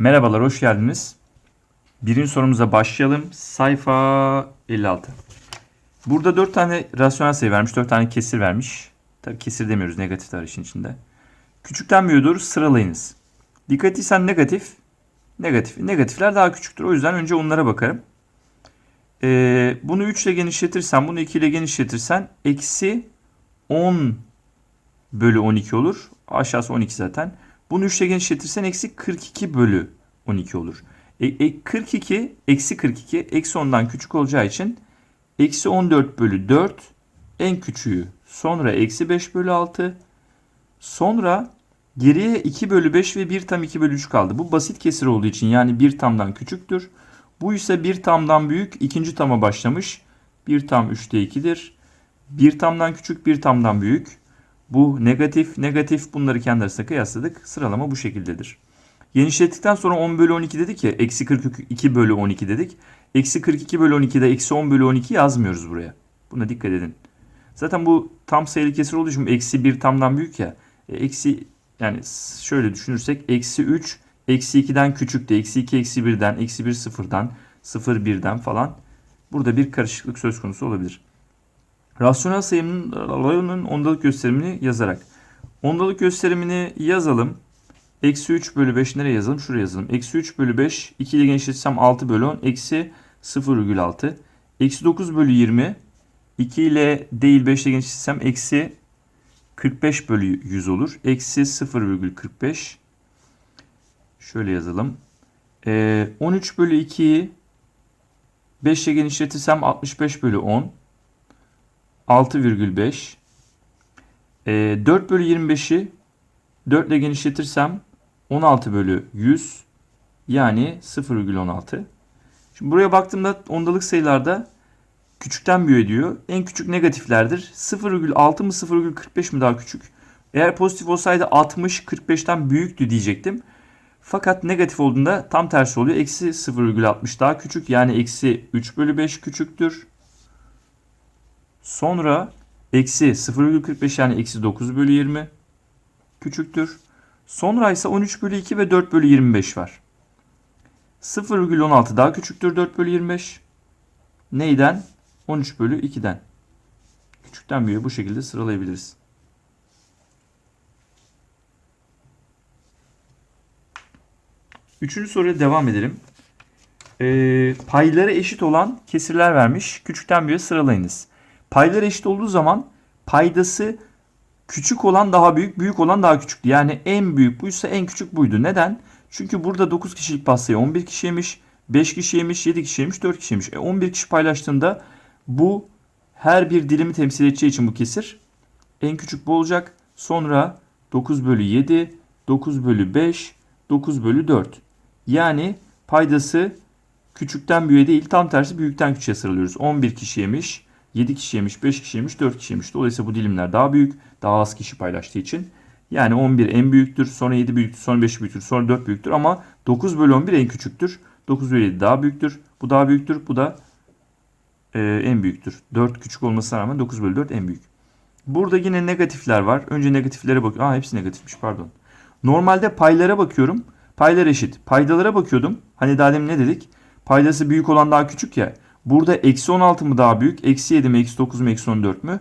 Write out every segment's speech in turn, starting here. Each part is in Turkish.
Merhabalar, hoş geldiniz. Birinci sorumuza başlayalım. Sayfa 56. Burada 4 tane rasyonel sayı vermiş, 4 tane kesir vermiş. Tabii kesir demiyoruz, negatif var içinde. Küçükten büyüğe doğru sıralayınız. Dikkat etsen negatif, negatif. Negatifler daha küçüktür. O yüzden önce onlara bakarım. Ee, bunu 3 ile genişletirsen, bunu 2 ile genişletirsen eksi 10 bölü 12 olur. Aşağısı 12 zaten. Bunu 3 ile genişletirsen eksi 42 bölü 12 olur. E, e, 42 eksi 42 eksi 10'dan küçük olacağı için eksi 14 bölü 4 en küçüğü. Sonra eksi 5 bölü 6. Sonra geriye 2 bölü 5 ve 1 tam 2 bölü 3 kaldı. Bu basit kesir olduğu için yani 1 tamdan küçüktür. Bu ise 1 tamdan büyük ikinci tama başlamış. 1 tam 3'te 2'dir. 1 tamdan küçük 1 tamdan büyük. Bu negatif, negatif bunları kendi arasında kıyasladık. Sıralama bu şekildedir. Genişlettikten sonra 10 bölü 12 dedik ya. Eksi 42 bölü 12 dedik. Eksi 42 bölü 12'de eksi 10 bölü 12 yazmıyoruz buraya. Buna dikkat edin. Zaten bu tam sayılı kesir olduğu için eksi 1 tamdan büyük ya. E, eksi yani şöyle düşünürsek eksi 3 eksi 2'den küçük de eksi 2 eksi 1'den eksi 1 sıfırdan 0 1'den falan burada bir karışıklık söz konusu olabilir. Rasyonel sayımın alanının ondalık gösterimini yazarak. Ondalık gösterimini yazalım. Eksi 3 bölü 5 nereye yazalım? Şuraya yazalım. Eksi 3 bölü 5 2 ile genişletsem 6 bölü 10. Eksi 0,6. Eksi 9 bölü 20. 2 ile değil 5 ile genişletsem eksi 45 bölü 100 olur. Eksi 0,45. Şöyle yazalım. Ee, 13 bölü 2'yi 5 ile genişletirsem 65 bölü 10. 6,5. E, 4 bölü 25'i 4 ile genişletirsem 16 bölü 100 yani 0,16. Şimdi buraya baktığımda ondalık sayılarda küçükten büyüğe diyor. En küçük negatiflerdir. 0,6 mı 0,45 mi daha küçük? Eğer pozitif olsaydı 60 45'ten büyüktü diyecektim. Fakat negatif olduğunda tam tersi oluyor. Eksi 0,60 daha küçük. Yani eksi 3 bölü 5 küçüktür. Sonra eksi 0,45 yani eksi 9 bölü 20 küçüktür. Sonra ise 13 bölü 2 ve 4 bölü 25 var. 0,16 daha küçüktür 4 bölü 25. Neyden? 13 bölü 2'den. Küçükten büyüğe bu şekilde sıralayabiliriz. Üçüncü soruya devam edelim. Ee, payları eşit olan kesirler vermiş. Küçükten büyüğe sıralayınız. Payları eşit olduğu zaman paydası küçük olan daha büyük, büyük olan daha küçüktü. Yani en büyük buysa en küçük buydu. Neden? Çünkü burada 9 kişilik pastayı 11 kişi yemiş, 5 kişi yemiş, 7 kişi yemiş, 4 kişi yemiş. E 11 kişi paylaştığında bu her bir dilimi temsil edeceği için bu kesir en küçük bu olacak. Sonra 9 bölü 7, 9 bölü 5, 9 bölü 4. Yani paydası küçükten büyüğe değil tam tersi büyükten küçüğe sıralıyoruz. 11 kişi yemiş, 7 kişi yemiş, 5 kişi yemiş, 4 kişi yemiş. Dolayısıyla bu dilimler daha büyük, daha az kişi paylaştığı için. Yani 11 en büyüktür, sonra 7 büyüktür, sonra 5 büyüktür, sonra 4 büyüktür ama 9 bölü 11 en küçüktür. 9 bölü 7 daha büyüktür. Bu daha büyüktür, bu da e, en büyüktür. 4 küçük olmasına rağmen 9 bölü 4 en büyük. Burada yine negatifler var. Önce negatiflere bakıyorum. Aa hepsi negatifmiş pardon. Normalde paylara bakıyorum. Paylar eşit. Paydalara bakıyordum. Hani daha demin ne dedik? Paydası büyük olan daha küçük ya. Burada eksi 16 mı daha büyük? Eksi 7 mi? Eksi 9 mu? Eksi 14 mü?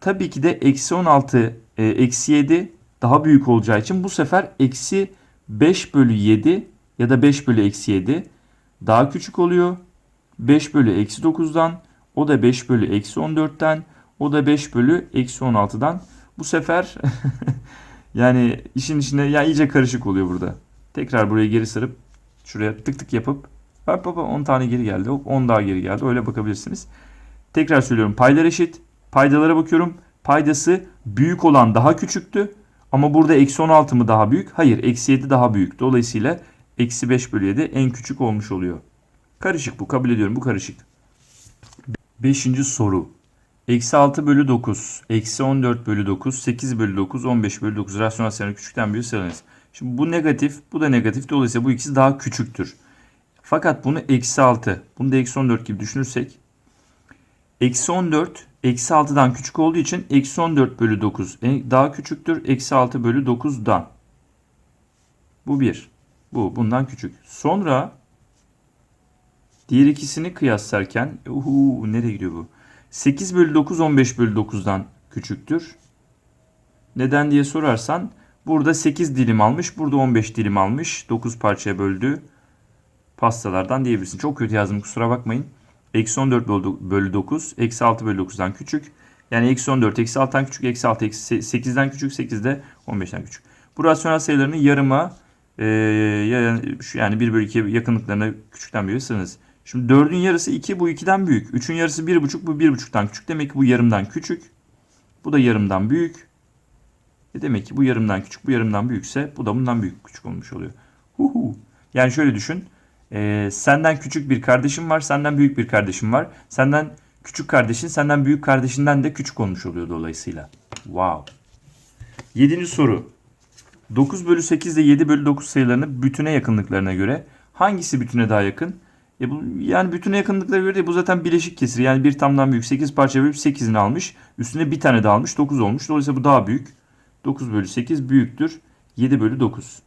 Tabii ki de eksi 16 e, eksi 7 daha büyük olacağı için bu sefer eksi 5 bölü 7 ya da 5 bölü eksi 7 daha küçük oluyor. 5 bölü eksi 9'dan o da 5 bölü eksi 14'ten o da 5 bölü eksi 16'dan. Bu sefer yani işin içinde ya iyice karışık oluyor burada. Tekrar buraya geri sarıp şuraya tık tık yapıp Bak baba 10 tane geri geldi. Hop 10 daha geri geldi. Öyle bakabilirsiniz. Tekrar söylüyorum. Paylar eşit. Paydalara bakıyorum. Paydası büyük olan daha küçüktü. Ama burada eksi 16 mı daha büyük? Hayır. Eksi 7 daha büyük. Dolayısıyla eksi 5 bölü 7 en küçük olmuş oluyor. Karışık bu. Kabul ediyorum. Bu karışık. Beşinci soru. Eksi 6 bölü 9, eksi 14 bölü 9, 8 bölü 9, 15 bölü 9 rasyonel sayıları küçükten büyüğe sıralanız. Şimdi bu negatif, bu da negatif. Dolayısıyla bu ikisi daha küçüktür. Fakat bunu eksi 6, bunu da eksi 14 gibi düşünürsek eksi 14 eksi 6'dan küçük olduğu için eksi 14 bölü 9 daha küçüktür. Eksi 6 bölü 9'dan. Bu bir. Bu bundan küçük. Sonra diğer ikisini kıyaslarken uhu, nereye gidiyor bu? 8 bölü 9 15 bölü 9'dan küçüktür. Neden diye sorarsan burada 8 dilim almış. Burada 15 dilim almış. 9 parçaya böldü. Pastalardan diyebilirsin. Çok kötü yazdım kusura bakmayın. Eksi 14 bölü- bölü 9. Eksi 6 bölü 9'dan küçük. Yani eksi 14 eksi 6'dan küçük. Eksi 6 eksi 8'den küçük. 8 de 15'ten küçük. Bu rasyonel sayılarını yarıma yani 1 bölü 2 yakınlıklarına küçükten büyüğe sığınız. Şimdi 4'ün yarısı 2 bu 2'den büyük. 3'ün yarısı 1,5 bu 1,5'tan küçük. Demek ki bu yarımdan küçük. Bu da yarımdan büyük. E demek ki bu yarımdan küçük, bu yarımdan büyükse bu da bundan büyük küçük olmuş oluyor. Huhu. Yani şöyle düşün. Ee, senden küçük bir kardeşin var, senden büyük bir kardeşin var. Senden küçük kardeşin, senden büyük kardeşinden de küçük olmuş oluyor dolayısıyla. Wow. Yedinci soru. 9 bölü 8 ile 7 bölü 9 sayılarını bütüne yakınlıklarına göre hangisi bütüne daha yakın? E bu, yani bütüne yakınlıklara göre değil, bu zaten bileşik kesir. Yani bir tamdan büyük 8 parça bölüp 8'ini almış. Üstüne bir tane daha almış 9 olmuş. Dolayısıyla bu daha büyük. 9 bölü 8 büyüktür. 7 bölü 9.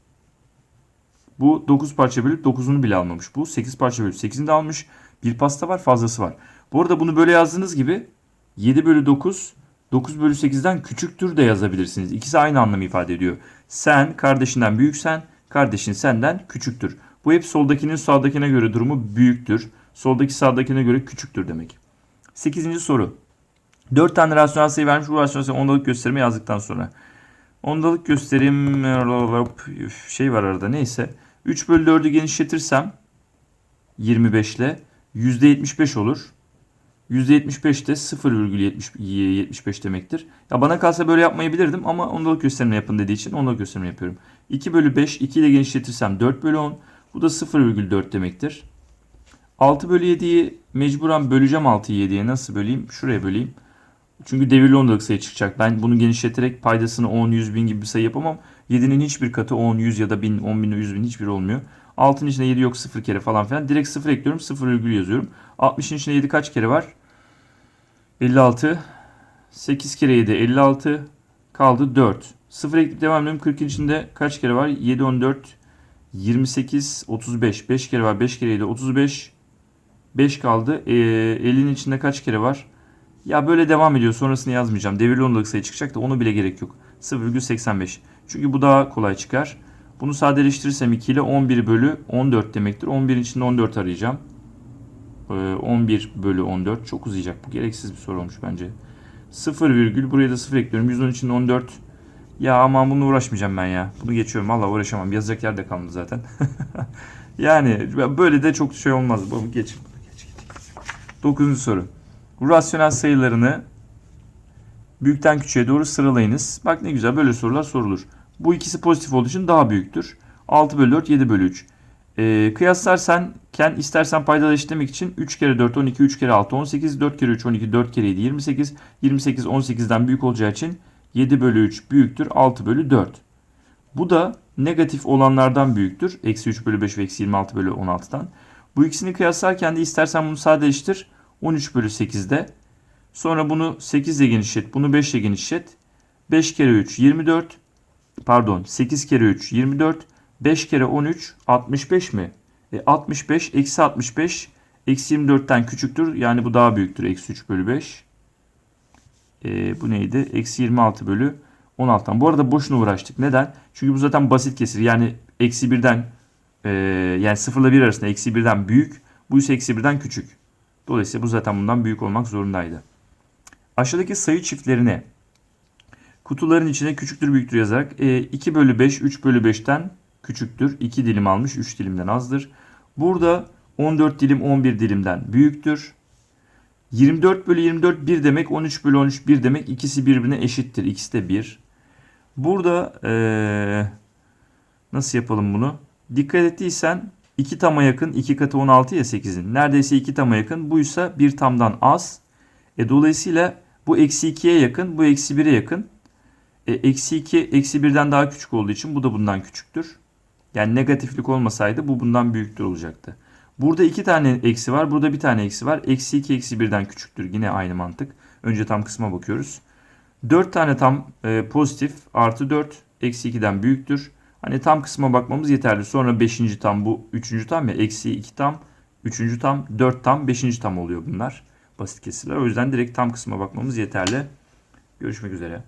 Bu 9 parça bölüp 9'unu bile almamış. Bu 8 parça bölüp 8'ini de almış. Bir pasta var fazlası var. Bu arada bunu böyle yazdığınız gibi 7 bölü 9 9 bölü 8'den küçüktür de yazabilirsiniz. İkisi aynı anlamı ifade ediyor. Sen kardeşinden büyüksen kardeşin senden küçüktür. Bu hep soldakinin sağdakine göre durumu büyüktür. Soldaki sağdakine göre küçüktür demek. 8. soru. 4 tane rasyonel sayı vermiş. Bu rasyonel sayı ondalık gösterimi yazdıktan sonra. Ondalık gösterim şey var arada neyse. 3 bölü 4'ü genişletirsem 25 ile %75 olur. %75 de 0,75 demektir. Ya bana kalsa böyle yapmayabilirdim ama ondalık gösterimi yapın dediği için ondalık gösterimi yapıyorum. 2 bölü 5 2 ile genişletirsem 4 bölü 10. Bu da 0,4 demektir. 6 bölü 7'yi mecburen böleceğim 6'yı 7'ye. Nasıl böleyim? Şuraya böleyim. Çünkü devirli ondalık sayı çıkacak. Ben bunu genişleterek paydasını 10, 100 bin gibi bir sayı yapamam. 7'nin hiçbir katı 10, 100 ya da 1000, 10 bin, 100 bin hiçbir olmuyor. 6'nın içinde 7 yok 0 kere falan filan. Direkt 0 ekliyorum 0 virgül yazıyorum. 60'ın içinde 7 kaç kere var? 56. 8 kere 7 56. Kaldı 4. 0 ekleyip devam ediyorum. 40'ın içinde kaç kere var? 7, 14, 28, 35. 5 kere var. 5 kere 7 35. 5 kaldı. Ee, 50'nin içinde kaç kere var? Ya böyle devam ediyor. Sonrasını yazmayacağım. Devirli ondalık sayı çıkacak da onu bile gerek yok. 0,85. Çünkü bu daha kolay çıkar. Bunu sadeleştirirsem 2 ile 11 bölü 14 demektir. 11'in içinde 14 arayacağım. Ee, 11 bölü 14 çok uzayacak. Bu gereksiz bir soru olmuş bence. 0 virgül buraya da 0 ekliyorum. 110 içinde 14. Ya aman bununla uğraşmayacağım ben ya. Bunu geçiyorum. Valla uğraşamam. Yazacak yer de kalmadı zaten. yani böyle de çok şey olmaz. Bu geç. Geç, geç. Dokuzuncu soru. Bu rasyonel sayılarını büyükten küçüğe doğru sıralayınız. Bak ne güzel böyle sorular sorulur. Bu ikisi pozitif olduğu için daha büyüktür. 6 bölü 4, 7 bölü 3. Ee, kıyaslarsan ken istersen paydalı eşitlemek için 3 kere 4 12, 3 kere 6 18, 4 kere 3 12, 4 kere 7 28, 28 18'den büyük olacağı için 7 bölü 3 büyüktür 6 bölü 4. Bu da negatif olanlardan büyüktür. Eksi 3 bölü 5 ve eksi 26 bölü 16'dan. Bu ikisini kıyaslarken de istersen bunu sadeleştir. 13 bölü 8'de. Sonra bunu 8 ile genişlet. Bunu 5 ile genişlet. 5 kere 3 24. Pardon 8 kere 3 24. 5 kere 13 65 mi? E, 65 eksi 65 eksi 24'ten küçüktür. Yani bu daha büyüktür. Eksi 3 bölü 5. E, bu neydi? Eksi 26 bölü 16'dan. Bu arada boşuna uğraştık. Neden? Çünkü bu zaten basit kesir. Yani eksi 1'den e, yani 0 ile 1 arasında eksi 1'den büyük. Bu ise eksi 1'den küçük. Dolayısıyla bu zaten bundan büyük olmak zorundaydı. Aşağıdaki sayı çiftlerini kutuların içine küçüktür büyüktür yazarak e, 2 bölü 5 3 bölü 5'ten küçüktür. 2 dilim almış 3 dilimden azdır. Burada 14 dilim 11 dilimden büyüktür. 24 bölü 24 1 demek 13 bölü 13 1 demek ikisi birbirine eşittir. İkisi de 1. Burada ee, nasıl yapalım bunu? Dikkat ettiysen 2 tama yakın 2 katı 16 ya 8'in. Neredeyse 2 tama yakın. Buysa 1 tamdan az. E, dolayısıyla bu eksi 2'ye yakın, bu eksi 1'e yakın. E, eksi 2, eksi 1'den daha küçük olduğu için bu da bundan küçüktür. Yani negatiflik olmasaydı bu bundan büyüktür olacaktı. Burada iki tane eksi var. Burada bir tane eksi var. Eksi 2 eksi 1'den küçüktür. Yine aynı mantık. Önce tam kısma bakıyoruz. 4 tane tam e, pozitif artı 4 eksi 2'den büyüktür. Hani tam kısma bakmamız yeterli. Sonra 5. tam bu 3. tam ya eksi 2 tam 3. tam 4 tam 5. tam oluyor bunlar basit kesirler. O yüzden direkt tam kısma bakmamız yeterli. Görüşmek üzere.